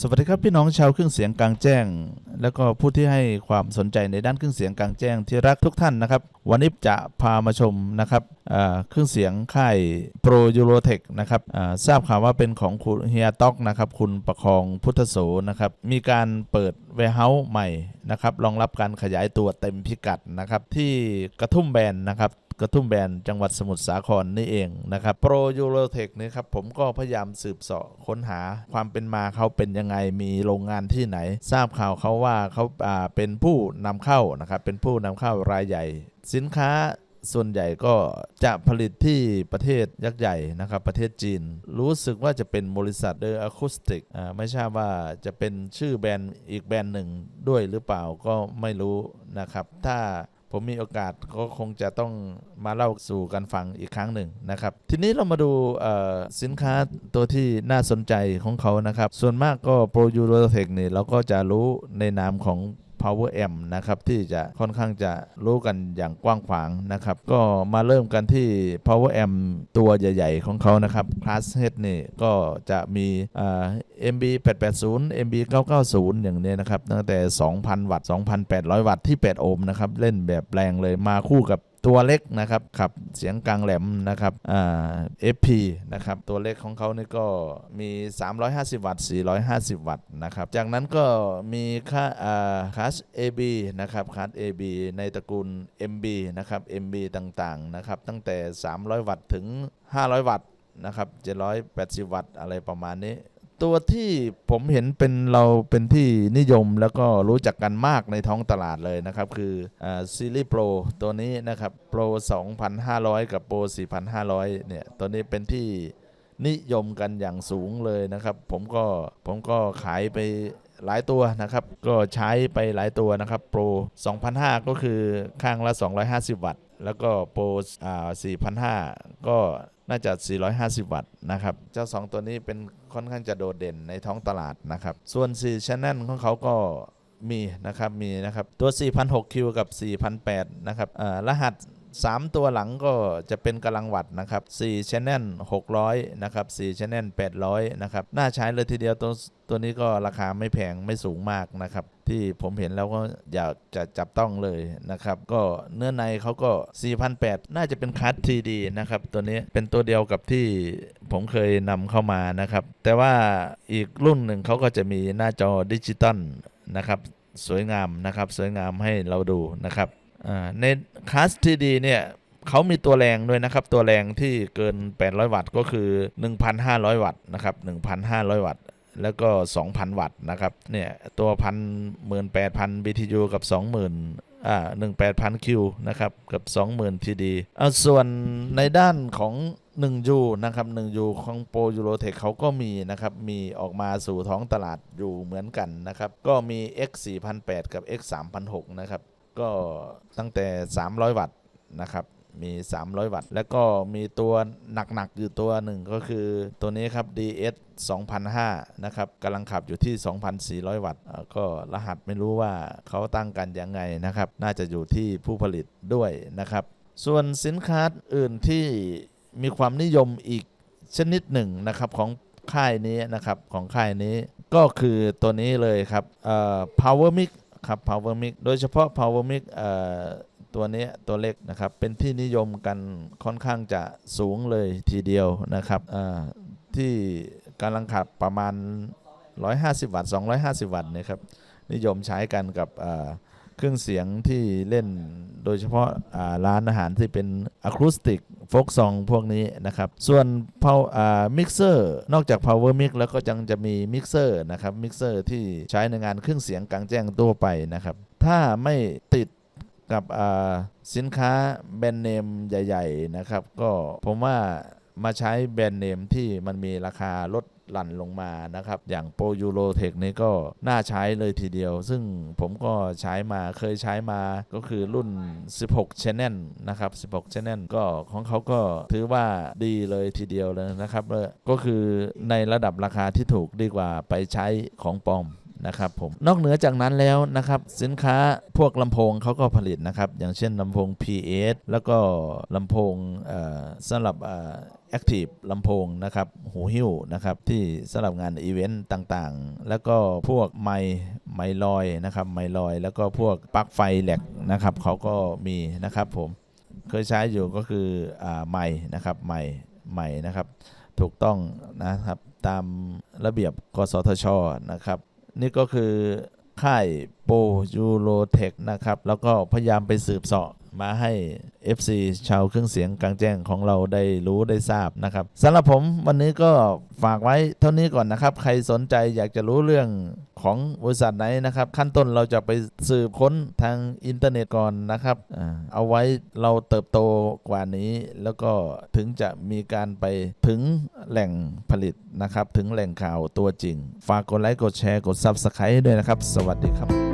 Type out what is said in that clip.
สวัสดีครับพี่น้องชาวเครื่องเสียงกลางแจ้ง แล้วก็ผู้ที่ให้ความสนใจในด้านเครื่องเสียงกลางแจ้งที่รักทุกท่านนะครับ วันนี้จะพามาชมนะครับเครื่องเสียงค่ายโปรยูโรเทคนะครับทราบข่าวว่าเป็นของคุณเฮียต็อกนะครับ คุณประคองพุทธโสนะครับ มีการเปิดเวเฮาส์ใหม่นะครับรองรับการขยายตัวเต็มพิกัดนะครับ ที่กระทุ่มแบนนะครับ กระทุ่มแบนจังหวัดสมุทรสาครนี่เองนะครับโปรยูโรเทคนี่ครับผมก็พยายามสืบเสาะค้นหาความเป็นมาเขาเป็นยังไงมีโรงงานที่ไหน ทราบข่าวเขาว่าเขาาเป็นผู้นำเข้านะครับเป็นผู้นำเข้ารายใหญ่ สินค้าส่วนใหญ่ก็จะผลิตที่ประเทศยักษ์ใหญ่นะครับ ประเทศจีน รู้สึกว่าจะเป็นบริษัทเดออะคูสติกไม่ทราบว่าจะเป็นชื่อแบรนด์อีกแบรนด์หนึ่งด้วยหรือเปล่าก็ไม่รู้นะครับ ถ้า ผมมีโอกาสก็คงจะต้องมาเล่าสู่กันฟังอีกครั้งหนึ่งนะครับ ทีนี้เรามาดูสินค้าตัวที่น่าสนใจของเขานะครับ ส่วนมากก็โปรยูโรเทคนี่เราก็จะรู้ในนามของ Power M นะครับที่จะค่อนข้างจะรู้กันอย่างกว้างขวางนะครับก็มาเริ่มกันที่ Power M ตัวใหญ่ ๆ ของเขานะครับ Class Head นี่ก็จะมีอ่า MB 880 MB 990อย่างนี้นะครับตั้งแต่ 2,000 วัตต์ 2,800 วัตต์ที่ 8 โอห์มนะครับเล่นแบบแรงเลยมาคู่กับ ตัวเล็กนะครับขับเสียงกลางแหลมนะครับอ่า FP นะครับตัวเล็กของเขานี่ก็มี 350 วัตต์ 450 วัตต์นะครับจากนั้นก็มีค่าอ่าคลาส AB นะครับคลาส AB ในตระกูล MB นะครับ MB ต่างๆนะครับตั้งแต่ 300 วัตต์ถึง 500 วัตต์นะครับ780 วัตต์อะไรประมาณนี้ ตัวที่ผมเห็นเป็นเราเป็นที่นิยมแล้วก็รู้จักกันมากในท้องตลาดเลยนะครับ คือซีรีส์โปรตัวนี้นะครับโปร 2,500 กับโปร 4,500 เนี่ย ตัวนี้เป็นที่นิยมกันอย่างสูงเลยนะครับ ผมก็ผมก็ขายไปหลายตัวนะครับ ก็ใช้ไปหลายตัวนะครับโปร 2,500 ก็คือข้างละ 250 วัตต์ แล้วก็โปรอ่า4,500 ก็น่าจะ 450 วัตต์นะครับ เจ้า 2 ตัวนี้เป็นค่อนข้างจะโดดเด่นในท้องตลาดนะครับ ส่วน4 Channel ของเขาก็มีนะครับ มีนะครับ ตัว 4,600 Q กับ 4,800 นะครับรหัส 3 ตัวหลังก็จะเป็นกำลังวัตต์นะครับ4 Channel 600นะครับ4 Channel 800นะครับน่าใช้เลยทีเดียวตัวตัวนี้ก็ราคาไม่แพงไม่สูงมากนะครับ ที่ผมเห็นแล้วก็อยากจะจับต้องเลยนะครับ ก็เนื้อในเขาก็ 4,800 น่าจะเป็นคัสทีดีนะครับ ตัวนี้เป็นตัวเดียวกับที่ผมเคยนำเข้ามานะครับ แต่ว่าอีกรุ่นหนึ่งเขาก็จะมีหน้าจอดิจิตอลนะครับ สวยงามนะครับ สวยงามให้เราดูนะครับ ในคลาสทีดีเนี่ยเขามีตัวแรงด้วยนะครับ ตัวแรงที่เกิน 800 วัตต์ก็คือ 1,500 วัตต์นะครับ 1,500 วัตต์ แล้วก็ 2,000 วัตต์นะครับ เนี่ยตัวพันหมื่นแปดพัน BTU กับ 20,000อ่า18,000 Q นะครับ กับ 20,000 TD อ่าส่วนในด้านของ 1U นะครับ 1U ของโปรยูโรเทคเขาก็มีนะครับ มีออกมาสู่ท้องตลาดอยู่เหมือนกันนะครับ ก็มี X 4,800 กับ X 3,600นะครับ ก็ตั้งแต่ 300 วัตต์นะครับมี 300 วัตต์ แล้วก็มีตัวหนัก ๆ อยู่ตัวหนึ่งก็คือตัวนี้ครับ DS 2005 นะครับกำลังขับอยู่ที่ 2,400 วัตต์ ก็รหัสไม่รู้ว่าเขาตั้งกันยังไงนะครับ น่าจะอยู่ที่ผู้ผลิตด้วยนะครับ ส่วนสินค้าอื่นที่มีความนิยมอีกชนิดหนึ่งนะครับของค่ายนี้นะครับของค่ายนี้ก็คือตัวนี้เลยครับ Power Mix ครับ Power Mix โดยเฉพาะ Power Mix ตัวนี้ตัวเล็กนะครับ เป็นที่นิยมกันค่อนข้างจะสูงเลยทีเดียวนะครับที่กำลังขับประมาณ 150 วัตต์250 วัตต์นะครับ นิยมใช้กันกับเครื่องเสียงที่เล่นโดยเฉพาะร้านอาหารที่เป็นอะคูสติก โฟกซองพวกนี้นะครับ ส่วน Pow- อ่ามิกเซอร์นอกจาก Power Mix แล้วก็ยังจะมีมิกเซอร์นะครับมิกเซอร์ที่ใช้ในงานเครื่องเสียงกลางแจ้งตัวไปนะครับ ถ้าไม่ติดกับสินค้าแบรนด์เนมใหญ่ ๆ นะครับ ก็ผมว่า มาใช้แบรนด์เนมที่มันมีราคาลดหลั่นลงมานะครับ อย่างโปรยูโรเทคนี่ก็น่าใช้เลยทีเดียว ซึ่งผมก็ใช้มาเคยใช้มาก็คือรุ่น 16 Channel นะครับ 16 Channel ก็ของเขาก็ถือว่าดีเลยทีเดียวเลยนะครับ ก็คือในระดับราคาที่ถูกดีกว่าไปใช้ของปลอม นะครับผมนอกเหนือจากนั้นแล้วนะครับสินค้าพวกลำโพงเขาก็ผลิตนะครับ อย่างเช่นลำโพง PS แล้วก็ลำโพงสำหรับแอคทีฟลำโพงนะครับหูหิ้วนะครับที่สำหรับงานอีเวนต์ต่างๆ แล้วก็พวกไมค์ไมค์ลอยนะครับไมค์ลอย แล้วก็พวกปลั๊กไฟแหลกนะครับเขาก็มีนะครับผมเคยใช้อยู่ก็คืออไมค์นะครับไมค์ไมค์นะครับ ถูกต้องนะครับตามระเบียบกสทชนะครับ นี่ก็คือค่ายโปยูโรเทคนะครับ แล้วก็พยายามไปสืบเสาะ มาให้ FC ชาวเครื่องเสียงกลางแจ้งของเราได้รู้ได้ทราบนะครับสำหรับผมวันนี้ก็ฝากไว้เท่านี้ก่อนนะครับ ใครสนใจอยากจะรู้เรื่องของบริษัทไหนนะครับ ขั้นต้นเราจะไปสืบค้นทางอินเทอร์เน็ตก่อนนะครับเอาไว้เราเติบโตกว่านี้ แล้วก็ถึงจะมีการไปถึงแหล่งผลิตนะครับ ถึงแหล่งข่าวตัวจริง ฝากกดไลค์กดแชร์กด Subscribe ด้วยนะครับ สวัสดีครับ